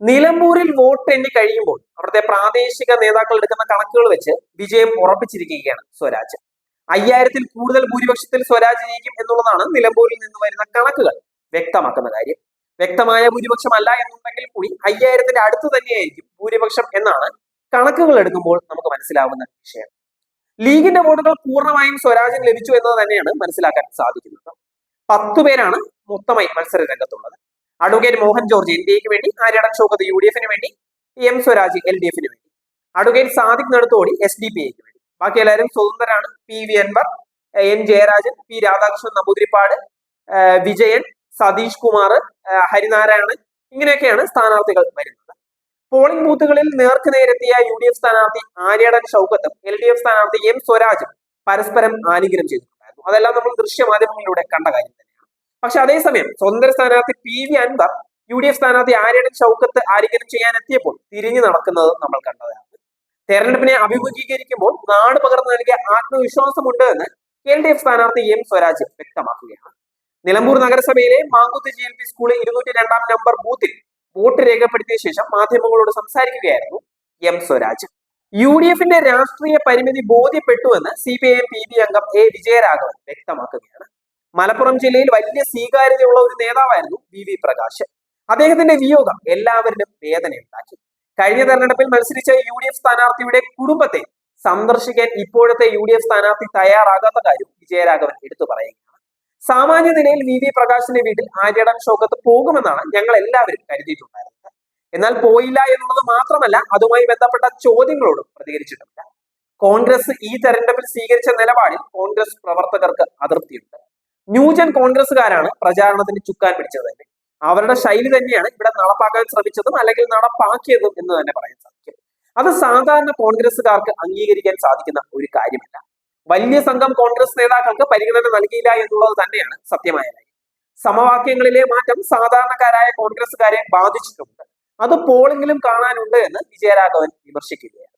നിലമ്പൂരിൽ വോട്ട് എണ്ണി കഴിയുമ്പോൾ അവിടുത്തെ പ്രാദേശിക നേതാക്കൾ എടുക്കുന്ന കണക്കുകൾ വെച്ച് വിജയം ഉറപ്പിച്ചിരിക്കുകയാണ് സ്വരാജ്. അയ്യായിരത്തിൽ കൂടുതൽ ഭൂരിപക്ഷത്തിൽ സ്വരാജ് ജയിക്കും എന്നുള്ളതാണ് നിലമ്പൂരിൽ നിന്ന് വരുന്ന കണക്കുകൾ. വ്യക്തമാക്കുന്ന കാര്യം. വ്യക്തമായ ഭൂരിപക്ഷം അല്ല എന്നുണ്ടെങ്കിൽ കൂടി അയ്യായിരത്തിന്റെ അടുത്ത് തന്നെയായിരിക്കും ഭൂരിപക്ഷം എന്നാണ് കണക്കുകൾ എടുക്കുമ്പോൾ നമുക്ക് മനസ്സിലാവുന്ന വിഷയം. ലീഗിന്റെ വോട്ടുകൾ പൂർണമായും സ്വരാജിന് ലഭിച്ചു എന്നത് തന്നെയാണ് മനസ്സിലാക്കാൻ സാധിക്കുന്നത്. പത്തു പേരാണ് മൊത്തമായി മത്സര രംഗത്തുള്ളത് advocate Mohan George N D എക്ക് വേണ്ടി ആര്യടൻ ഷൗക്കത്ത് യു ഡി എഫിന് വേണ്ടി എം സ്വരാജ് എൽ ഡി എഫിന് വേണ്ടി. Advocate Sadiq Naduthodi S D P ഐക്ക് വേണ്ടി. ബാക്കി എല്ലാവരും സ്വതന്ത്രരാണ്. P V Anvar N Jayarajan P Radhakrishnan Namboothiripad Vijayan Satheesh Kumar Harinarayanan ഇങ്ങനെയൊക്കെയാണ് സ്ഥാനാർത്ഥികൾ വരുന്നത്. പോളിംഗ് ബൂത്തുകളിൽ നേർക്ക് നേരെത്തിയ യു ഡി എഫ് സ്ഥാനാർത്ഥി ആര്യടൻ ഷൗക്കത്തും എൽ ഡി എഫ് സ്ഥാനാർത്ഥി എം സ്വരാജും പരസ്പരം ആലിംഗനം ചെയ്തിട്ടുണ്ടായിരുന്നു. അതെല്ലാം നമ്മൾ ദൃശ്യമാധ്യമങ്ങളിലൂടെ കണ്ട കാര്യം തന്നെയാണ്. പക്ഷെ അതേസമയം സ്വതന്ത്ര സ്ഥാനാർത്ഥി P V Anvar U D F സ്ഥാനാർത്ഥി ആര്യടൻ ഷൗക്കത്ത് ആരെങ്കിലും ചെയ്യാൻ എത്തിയപ്പോൾ തിരിഞ്ഞു നടക്കുന്നത് നമ്മൾ കണ്ടതാണ്. തെരഞ്ഞെടുപ്പിനെ അഭിമുഖീകരിക്കുമ്പോൾ നാട് പകർന്നു നൽകിയ ആത്മവിശ്വാസമുണ്ട് എന്ന് എൽ ഡി എഫ് സ്ഥാനാർത്ഥി എം സ്വരാജ് വ്യക്തമാക്കുകയാണ്. നിലമ്പൂർ നഗരസഭയിലെ മാങ്കുത്ത് ജി എൽ പി സ്കൂളിൽ ഇരുന്നൂറ്റി രണ്ടാം നമ്പർ ബൂത്തിൽ വോട്ട് രേഖപ്പെടുത്തിയ ശേഷം മാധ്യമങ്ങളോട് സംസാരിക്കുകയായിരുന്നു എം സ്വരാജ്. യു ഡി എഫിന്റെ രാഷ്ട്രീയ പരിമിതി ബോധ്യപ്പെട്ടുവെന്ന് C P I M P B അംഗം എ വിജയരാഘവൻ വ്യക്തമാക്കുകയാണ്. മലപ്പുറം ജില്ലയിൽ വലിയ സ്വീകാര്യതയുള്ള ഒരു നേതാവായിരുന്നു വി വി പ്രകാശ്. അദ്ദേഹത്തിന്റെ വിയോഗം എല്ലാവരിലും വേദനയുണ്ടാക്കി. കഴിഞ്ഞ തെരഞ്ഞെടുപ്പിൽ മത്സരിച്ച യു ഡി എഫ് സ്ഥാനാർത്ഥിയുടെ കുടുംബത്തെ സന്ദർശിക്കാൻ ഇപ്പോഴത്തെ യു ഡി എഫ് സ്ഥാനാർത്ഥി തയ്യാറാകാത്ത കാര്യം വിജയരാഘവൻ എടുത്തു പറയുകയാണ്. സാമാന്യ നിലയിൽ വി വി പ്രകാശിന്റെ വീട്ടിൽ ആര്യടൻ ഷോക്കത്ത് പോകുമെന്നാണ് ഞങ്ങൾ എല്ലാവരും കരുതിയിട്ടുണ്ടായിരുന്നത്. എന്നാൽ പോയില്ല എന്നുള്ളത് മാത്രമല്ല അതുമായി ബന്ധപ്പെട്ട ചോദ്യങ്ങളോടും പ്രതികരിച്ചിട്ടുണ്ട്. കോൺഗ്രസ് ഈ തെരഞ്ഞെടുപ്പിൽ സ്വീകരിച്ച നിലപാടിൽ കോൺഗ്രസ് പ്രവർത്തകർക്ക് അതൃപ്തിയുണ്ട്. ന്യൂജൻ കോൺഗ്രസ്സുകാരാണ് പ്രചാരണത്തിന് ചുക്കാൻ പിടിച്ചത്. തന്നെ അവരുടെ ശൈലി തന്നെയാണ് ഇവിടെ നടപ്പാക്കാൻ ശ്രമിച്ചതും അല്ലെങ്കിൽ നടപ്പാക്കിയതും എന്ന് തന്നെ പറയാൻ സാധിക്കും. അത് സാധാരണ കോൺഗ്രസ്സുകാർക്ക് അംഗീകരിക്കാൻ സാധിക്കുന്ന ഒരു കാര്യമല്ല. വലിയ സംഘം കോൺഗ്രസ് നേതാക്കൾക്ക് പരിഗണന നൽകിയില്ല എന്നുള്ളത് തന്നെയാണ് സത്യമായ കാര്യം. സമവാക്യങ്ങളിലെ മാറ്റം സാധാരണക്കാരായ കോൺഗ്രസ്സുകാരെ ബാധിച്ചിട്ടുണ്ട്. അത് പോളിംഗിലും കാണാനുണ്ട് എന്ന് വിജയരാഘവൻ വിമർശിക്കുന്നു